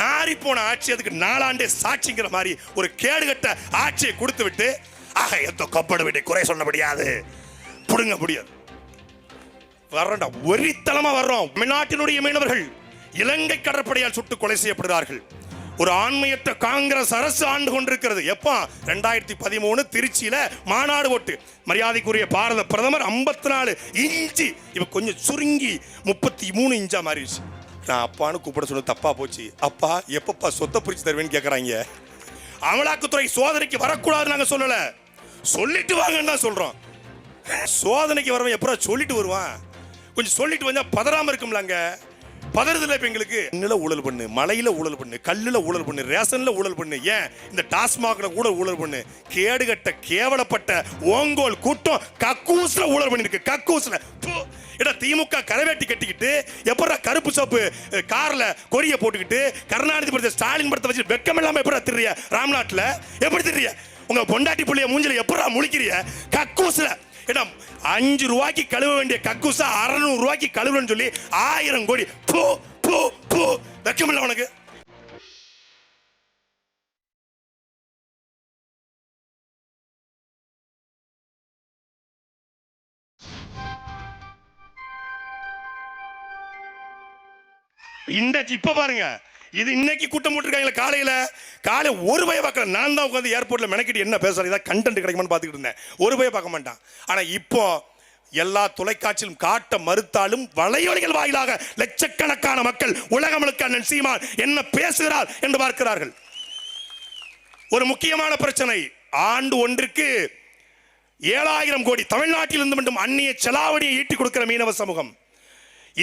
நாரி போன ஆட்சி அதுக்கு நாலாண்டே சாட்சிங்கிற மாதிரி ஒரு கேடுகட்ட ஆட்சியை கொடுத்து விட்டு ஆக எந்த கப்பட விட்டு குறை சொல்ல முடியாது புடுங்க முடியாது. வர்றோம்டா ஒரித்தலமா வர்றோம். தமிழ்நாட்டினுடைய மீனவர்கள் இலங்கை கடற்படையால் சுட்டு கொலை செய்யப்படுகிறார்கள். ஒரு ஆண்மையற்ற காங்கிரஸ் அரசு ஆண்டு கொண்டிருக்கிறது. எப்போ ரெண்டாயிரத்தி பதிமூணு திருச்சியில மாநாடு ஓட்டு. மரியாதைக்குரிய பாரத பிரதமர் ஐம்பத்தி நாலு இஞ்சி இப்ப கொஞ்சம் சுருங்கி முப்பத்தி மூணு இஞ்சா மாறிடுச்சு. நான் அப்பான்னு கூப்பிட சொன்னது தப்பா போச்சு. அப்பா எப்பப்பா சொத்தை பிரிச்சு தருவேன்னு கேட்குறாங்க அமலாக்கத்துறை சோதனைக்கு வரக்கூடாதுன்னு நாங்கள் சொல்லல. சொல்லிட்டு வாங்கன்னு தான் சொல்கிறோம் சோதனைக்கு வரவன் எப்படா சொல்லிட்டு வருவான்? கொஞ்சம் சொல்லிட்டு வந்தால் பதறாமல் இருக்கும்லாங்க பதறதில்ல இப்போ எங்களுக்கு? மண்ணுல ஊழல் பண்ணு மலையில் ஊழல் பண்ணு கல்லில் ஊழல் பண்ணு ரேஷனில் ஊழல் பண்ணு. ஏன்? இந்த டாஸ்மாகில் கூட ஊழல் பண்ணு. கேடுகட்ட கேவலப்பட்ட ஓங்கோல் கூட்டம் கக்கூஸ்ல ஊழல் கக்கூஸில். போ ப்பு. திமுக கரவேட்டி கட்டிக்கிட்டு எப்படா கருப்பு சோப்பு காரில் கார்ல போட்டுக்கிட்டு கருணாநிதி படத்தை ஸ்டாலின் படத்தை வச்சு வெக்கம் இல்லாம எப்படா திரிய ராம்நாட்ல எப்படி திரிய உங்க பொண்டாட்டி புள்ளைய மூஞ்சில எப்படா முழிக்கிறிய? கக்கூசில். இடம் அஞ்சு ரூபாய்க்கு கழுவ வேண்டிய கக்கூசா அறநூறு ரூபாய்க்கு கழுவுன்னு சொல்லி ஆயிரம் கோடி. பூ பூ பூ. வெக்கமில்ல உனக்கு. இந்த இப்ப பாருங்க. இது இன்னைக்கு கூட்டம் போட்டிருக்காங்களே காலையில். காலை ஒரு பய பார்க்கல. நான் தான் உட்காந்து ஏர்போர்ட்டில் மெனக்கிட்டு என்ன பேசுகிறேன் இதாக கண்டென்ட் கிடைக்குமான்னு பார்த்துக்கிட்டு இருந்தேன். ஒரு பய பார்க்க மாட்டான். ஆனால் இப்போ எல்லா தொலைக்காட்சியிலும் காட்ட மறுத்தாலும் வலையொலிகள் வாயிலாக லட்சக்கணக்கான மக்கள் உலகமுழுக்க அண்ணன் சீமான் என்ன பேசுகிறார் என்று பார்க்கிறார்கள். ஒரு முக்கியமான பிரச்சனை. ஆண்டு ஒன்றிற்கு ஏழாயிரம் கோடி தமிழ்நாட்டில் இருந்து மட்டும் அந்நிய செலாவணியை ஈட்டிக் கொடுக்கிற மீனவ சமூகம்.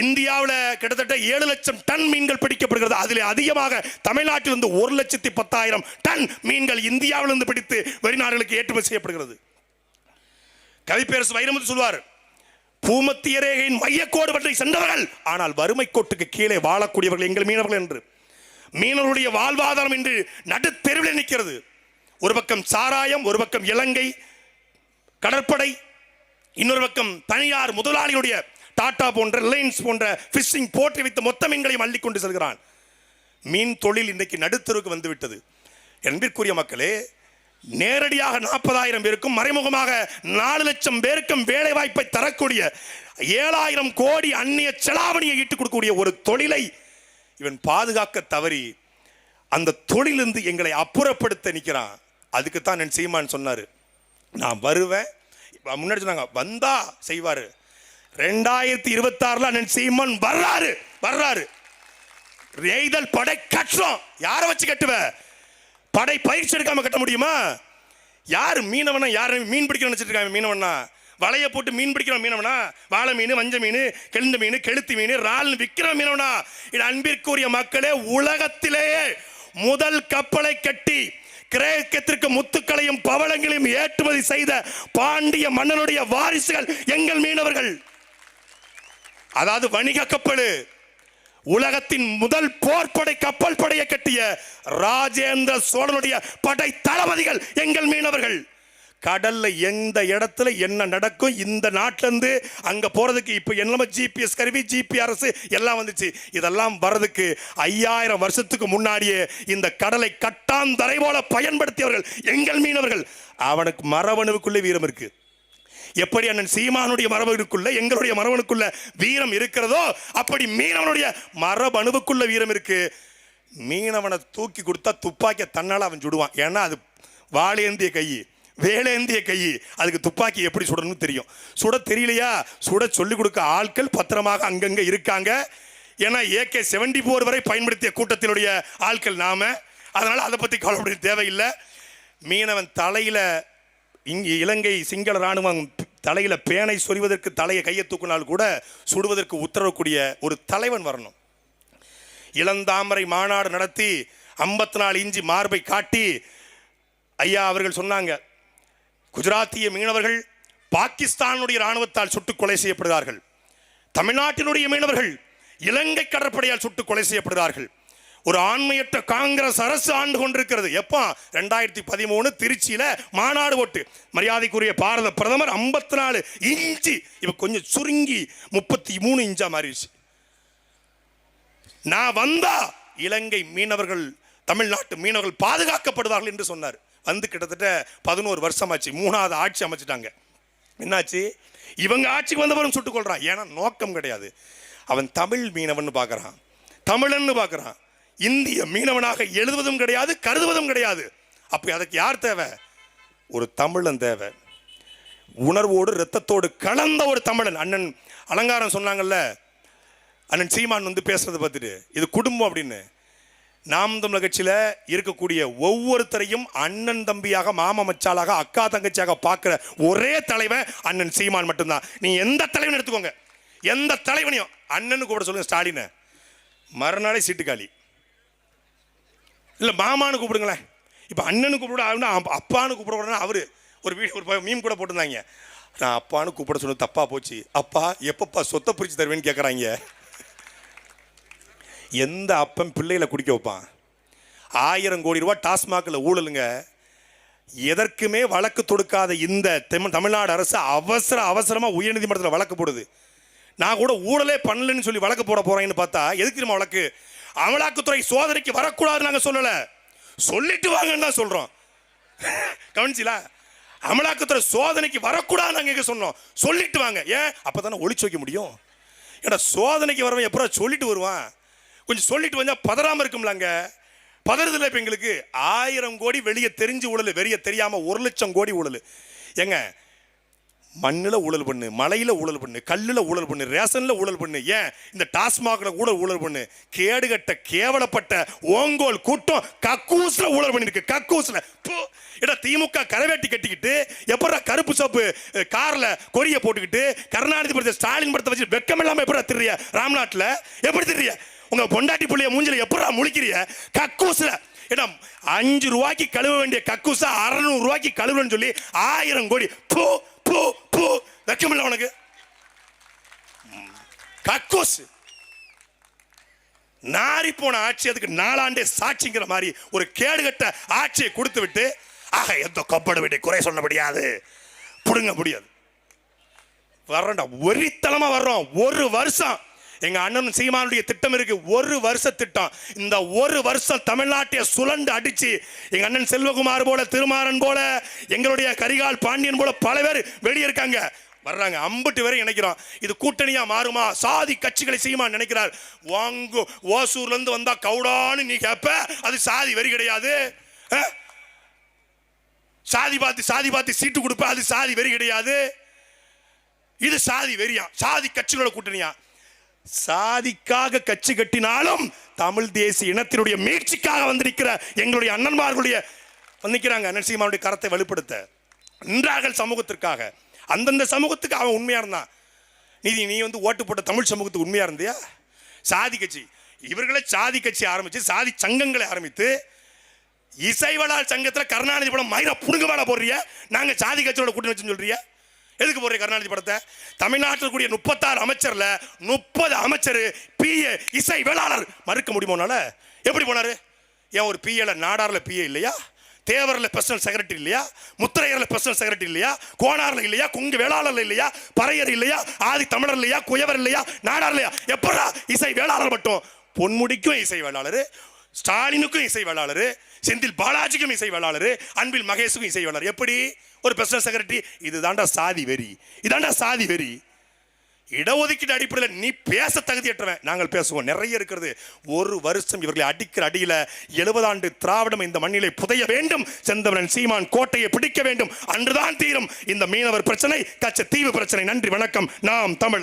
இந்தியாவில் கிட்டத்தட்ட ஏழு லட்சம் டன் மீன்கள் பிடிக்கப்படுகிறது. அதில் அதிகமாக தமிழ்நாட்டிலிருந்து ஒரு லட்சத்தி பத்தாயிரம் டன் மீன்கள் இந்தியாவிலிருந்து பிடித்து வெளிநாடுகளுக்கு ஏற்றுமதி செய்யப்படுகிறது. கவிப்பேரசு வைரமுத்து சொல்வார் பூமத்திய ரேகையின் மையக்கோடு பற்றி சென்றவர்கள். ஆனால் வறுமை கோட்டுக்கு கீழே வாழக்கூடியவர்கள் எங்கள் மீனவர்கள் என்று. மீனவருடைய வாழ்வாதாரம் என்று நடுத்தெருவில் நிற்கிறது. ஒரு பக்கம் சாராயம் ஒரு பக்கம் இலங்கை கடற்படை இன்னொரு பக்கம் தனியார் முதலாளிகளுடைய டாடா போன்ற ரிலையன்ஸ் போன்ற ஃபிஷிங் போற்றி வைத்து மொத்த மீன்களையும் அள்ளிக் கொண்டு செல்கிறான். மீன் தொழில் இன்றைக்கு நடுத்தருக்கு வந்துவிட்டது. என்பிற்குரிய மக்களே நேரடியாக நாற்பதாயிரம் பேருக்கும் மறைமுகமாக நாலு லட்சம் பேருக்கும் வேலை வாய்ப்பை தரக்கூடிய ஏழாயிரம் கோடி அந்நிய செலாவணியை ஈட்டுக் கொடுக்கக்கூடிய ஒரு தொழிலை இவன் பாதுகாக்க தவறி அந்த தொழிலிருந்து எங்களை அப்புறப்படுத்த நிற்கிறான். அதுக்கு தான் என் சீமான் சொன்னார் நான் வருவேன். முன்னாடி சொன்னாங்க வந்தா செய்வார். ரெண்டாயிரத்தி இருபத்தி ஆறுல அண்ணன் சீமான் வர்றாரு வர்றாரு. எய்தல் படை கட்டுறோம். யாரை வச்சு கட்டுவ? படை பயிற்சி எடுக்காம கட்ட முடியுமா? யார் மீனவனா யார் மீன் பிடிக்க நினச்சிட்டு இருக்காங்க மீனவனா? வலைய போட்டு மீன் பிடிக்கிற மீனவனா? வாழை மீன் வஞ்ச மீன் கெழுந்த மீன் கெளுத்தி மீன் இறால் விற்கிற மீனவனா? இது அன்பிற்குரிய மக்களே உலகத்திலேயே முதல் கப்பலை கட்டி கிரேக்கத்திற்கு முத்துக்களையும் பவளங்களையும் ஏற்றுமதி செய்த பாண்டிய மன்னனுடைய வாரிசுகள் எங்கள் மீனவர்கள். அதாவது வணிக கப்பல். உலகத்தின் முதல் போர்படை கப்பல் படையை கட்டிய ராஜேந்திர சோழனுடைய படை தளபதிகள் எங்கள் மீனவர்கள். கடல்ல எந்த இடத்துல என்ன நடக்கும் இந்த நாட்டில இருந்து அங்க போறதுக்கு இப்ப என்ன ஜிபிஎஸ் கருவி ஜிபிஆர்எஸ் எல்லாம் வந்துச்சு. இதெல்லாம் வர்றதுக்கு ஐயாயிரம் வருஷத்துக்கு முன்னாடியே இந்த கடலை கட்டாந்தரை போல பயன்படுத்தியவர்கள் எங்கள் மீனவர்கள். அவனுக்கு மரவணுவுக்குள்ளே வீரம் இருக்குது எப்படி அண்ணன் சீமானுடைய மரபணுக்குள்ள எங்களுடைய மரபணுக்குள்ள வீரம் இருக்கிறதோ அப்படி மீனவனுடைய மரபணுவுக்குள்ள வீரம் இருக்கு. மீனவனை தூக்கி கொடுத்தா துப்பாக்கிய தன்னால் அவன் சுடுவான். ஏன்னா அது வாழேந்திய கை வேலேந்திய கை. அதுக்கு துப்பாக்கி எப்படி சுடணும்னு தெரியும். சுட தெரியலையா? சுட சொல்லிக் கொடுக்க ஆட்கள் பத்திரமாக அங்கங்கே இருக்காங்க. ஏன்னா ஏகே செவன்டி ஃபோர் வரை பயன்படுத்திய கூட்டத்தினுடைய ஆட்கள் நாம. அதனால் அதை பற்றி கவலைப்பட தேவையில்லை. மீனவன் தலையில் இங்கே இலங்கை சிங்கள ராணுவம் தலையில் பேனை சொறிவதற்கு தலையை கையை தூக்கினால் கூட சுடுவதற்கு உத்தரவக்கூடிய ஒரு தலைவன் வரணும். இளந்தாமரை மாநாடு நடத்தி ஐம்பத்தி நாலு இஞ்சி மார்பை காட்டி ஐயா அவர்கள் சொன்னாங்க குஜராத்திய மீனவர்கள் பாகிஸ்தானுடைய ராணுவத்தால் சுட்டுக் கொலை செய்யப்படுகிறார்கள். தமிழ்நாட்டினுடைய மீனவர்கள் இலங்கை கடற்படையால் சுட்டுக் கொலை செய்யப்படுகிறார்கள். ஒரு ஆண்மையற்ற காங்கிரஸ் அரசு ஆண்டு கொண்டிருக்கிறது. எப்போ? ரெண்டாயிரத்தி பதிமூணு திருச்சியில் மாநாடு ஓட்டு. மரியாதைக்குரிய பாரத பிரதமர் ஐம்பத்தி நாலு இஞ்சி இப்போ கொஞ்சம் சுருங்கி முப்பத்தி மூணு இஞ்சா மாறிடுச்சு. நான் வந்தா இலங்கை மீனவர்கள் தமிழ்நாட்டு மீனவர்கள் பாதுகாக்கப்படுவார்கள் என்று சொன்னார். வந்து கிட்டத்தட்ட பதினோரு வருஷமாச்சு. மூணாவது ஆட்சி அமைச்சிட்டாங்க. என்னாச்சு? இவங்க ஆட்சிக்கு வந்தவரும் சுட்டுக் கொள்றான் ஏன்னா நோக்கம் கிடையாது. அவன் தமிழ் மீனவன் பார்க்குறான். தமிழன்னு பார்க்குறான். இந்திய மீனவனாக எழுதுவதும் கிடையாது கருதுவதும் கிடையாது. அப்போ அதுக்கு யார் தேவை? ஒரு தமிழன் தேவை. உணர்வோடு இரத்தத்தோடு கலந்த ஒரு தமிழன். அண்ணன் அலங்காரம் சொன்னாங்கல்ல அண்ணன் சீமான் வந்து பேசுறதை பார்த்துட்டு இது குடும்பம் அப்படின்னு. நாம் தமிழர் கட்சியில் இருக்கக்கூடிய ஒவ்வொருத்தரையும் அண்ணன் தம்பியாக மாமா மச்சாலாக அக்கா தங்கச்சியாக பார்க்குற ஒரே தலைவன் அண்ணன் சீமான் மட்டும்தான். நீ எந்த தலைவன் எடுத்துக்கோங்க. எந்த தலைவனையும் அண்ணன்னு கூட சொல்லுங்க ஸ்டாலினை. மறுநாளே சீட்டுக்காளி இல்லை மாமான்னு கூப்பிடுங்களேன். இப்போ அண்ணனு கூப்பிட அப்பான்னு கூப்பிட அவரு ஒரு வீடு ஒரு மீன் கூட போட்டிருந்தாங்க. நான் அப்பான்னு கூப்பிட சொன்னது தப்பாக போச்சு. அப்பா எப்பப்பா சொத்தை பிரித்து தருவேன்னு கேட்குறாங்க எந்த அப்பன் பிள்ளைகளை குடிக்க வைப்பான்? ஆயிரம் கோடி ரூபா டாஸ்மாகில் ஊழலுங்க. எதற்குமே வழக்கு தொடுக்காத இந்த தமிழ் தமிழ்நாடு அரசு அவசர அவசரமாக உயர்நீதிமன்றத்தில் வழக்கு போடுது. நான் கூட ஊழலே பண்ணலன்னு சொல்லி வழக்கு போட போகிறேன்னு பார்த்தா எதுக்கு நம்ம வழக்கு? அமலாக்கத்துறை சோதனைக்கு வரக்கூடாதுன்னு நாங்கள் சொல்லலை. சொல்லிட்டு வாங்கன்னு தான் சொல்கிறோம் கவனிச்சிலா? அமலாக்கத்துறை சோதனைக்கு வரக்கூடாதுன்னு நாங்கள் இங்கே சொன்னோம். சொல்லிட்டு வாங்க. ஏன்? அப்போ தானே ஒழிச்சு வைக்க முடியும். ஏன்னா சோதனைக்கு வரவன் எப்போ சொல்லிட்டு வருவான்? கொஞ்சம் சொல்லிட்டு வந்தால் பதறாமல் இருக்கும்ல இருக்கும்லங்க பதறதில்லை இப்போ எங்களுக்கு? ஆயிரம் கோடி வெளியே தெரிஞ்சு ஊழல் வெளியே தெரியாமல் ஒரு லட்சம் கோடி ஊழல். ஏங்க மண்ணில் ஊழல் பண்ணு மலையில் ஊழல் பண்ணு கல்லில் ஊழல் பண்ணு ரேஷனில் ஊழல் பண்ணு. ஏன்? இந்த டாஸ்மாகில் கூட ஊழல் பண்ணு. கேடுகட்ட கேவலப்பட்ட ஓங்கோல் கூட்டம் கக்கூஸில் ஊழல் பண்ணிருக்கு. கக்கூஸில் ஏடா திமுக கரவேட்டி கட்டிக்கிட்டு எப்படா கருப்பு சோப்பு காரில் கொரிய போட்டுக்கிட்டு கருணாநிதி படத்தை ஸ்டாலின் படத்தை வச்சு வெக்கம் இல்லாமல் எப்படா திரிய ராம்நாட்டில். எப்படி திரிய உங்கள் பொண்டாட்டி பிள்ளைய மூஞ்சில் எப்படா முழிக்கிறிய? கக்கூஸில் இடம் அஞ்சு ரூபாய்க்கு கழுவ வேண்டிய கக்கூசா அறநூறு ரூபாய்க்கு கழுவுன்னு சொல்லி ஆயிரம் கோடி. பூ. பூ பூ. வைக்கமில்ல உனக்கு. ம். கக்கூஸ். நாரி போன ஆட்சி அதுக்கு நாலாண்டே சாட்சிங்கிற மாதிரி ஒரு கேடுகட்ட ஆட்சியை கொடுத்து விட்டு ஆக எந்த கொப்படு விட்டு குறை சொல்ல முடியாது. பிடுங்க முடியாது. வர்றோம்டா ஒரித்தலமா வர்றோம். ஒரு வருஷம். எங்க அண்ணன் சீமானுடைய திட்டம் இருக்கு. ஒரு வருஷ திட்டம். இந்த ஒரு வருஷம் தமிழ்நாட்டை சுழண்டு அடிச்சு எங்க அண்ணன் செல்வகுமார் போல திருமாறன் போல எங்களுடைய கரிகால் பாண்டியன் போல பல பேர் வெளியே இருக்காங்க வர்றாங்க. அம்பட்டு வரை நினைக்கிறோம் இது கூட்டணியா மாறுமா? சாதி கட்சிகளை செய்யுமா நினைக்கிறார். வாங்கு ஓசூர்ல இருந்து வந்தா கவுடான்னு நீ கேப்ப அது சாதி வரி கிடையாது. சாதி பார்த்து சாதி பார்த்து சீட்டு கொடுப்ப அது சாதி வெறி கிடையாது. இது சாதி வெறியா சாதி கட்சிகளோட கூட்டணியா? சாதிக்காக கட்சி கட்டினாலும் தமிழ் தேசிய இனத்தினுடைய மீட்சிக்காக வந்திருக்கிற எங்களுடைய அண்ணன்மார்களுடைய வந்திருக்கிறாங்க. நரசிம்மாவுடைய கரத்தை வலுப்படுத்த. நின்றார்கள் சமூகத்திற்காக. அந்தந்த சமூகத்துக்கு அவன் உண்மையாக இருந்தான். நீதி நீ வந்து ஓட்டு போட்ட தமிழ் சமூகத்துக்கு உண்மையாக இருந்தியா? சாதி கட்சி. இவர்களே சாதி கட்சி ஆரம்பித்து சாதி சங்கங்களை ஆரம்பித்து இசைவளால் சங்கத்தில் கருணாநிதி படம் மயிர புடுங்க வேலை போடுறிய? நாங்கள் சாதி கட்சியோட கூட்டணி வச்சுன்னு சொல்றிய? எதுக்கு போடுறீங்க கருணாநிதி படத்தை? தமிழ்நாட்டில் கூடிய முப்பத்தாறு அமைச்சர்ல முப்பது அமைச்சர் பிஏ இசை வேளாளர் மறுக்க முடியுமோனால எப்படி போனாரு? ஏன் ஒரு பிஏல நாடாரில் பிஏ இல்லையா? தேவரில் பர்சனல் செக்ரட்டரி இல்லையா? முத்திரையரில் பர்சனல் செக்ரட்டரி இல்லையா? கோணாரில் இல்லையா? குங்கு வேளாளர் இல்லையா? பறையர் இல்லையா? ஆதி தமிழர் இல்லையா? குயவர் இல்லையா? நாடார் இல்லையா? எப்படா இசை வேளாளர் மட்டும்? பொன்முடிக்கும் இசை வேளாளர் ஸ்டாலினுக்கும் இசை வேளாளர் செந்தில் பாலாஜிக்கும் இசை வேளாளர் அன்பில் மகேஷுக்கும் இசை வேளாளர் எப்படி? ஒரு பர்சனல் செக்ரட்டரி இதுதாண்டா சாதி வெறி. இதாண்டா சாதி வெறி. இடஒதுக்கீடு அடிப்படையில் நீ பேச தகுதியற்றவன். நாங்கள் பேசுவோம். நிறைய இருக்கிறது. ஒரு வருஷம் இவர்களை அடிக்கிற அடியில எழுபது ஆண்டு திராவிடம் இந்த மண்ணிலே புதைய வேண்டும். செந்தவரன் சீமான் கோட்டையை பிடிக்க வேண்டும். அன்றுதான் தீரும். இந்த மீனவர் பிரச்சனை கச்ச தீவு பிரச்சனை. நன்றி வணக்கம். நாம் தமிழ்.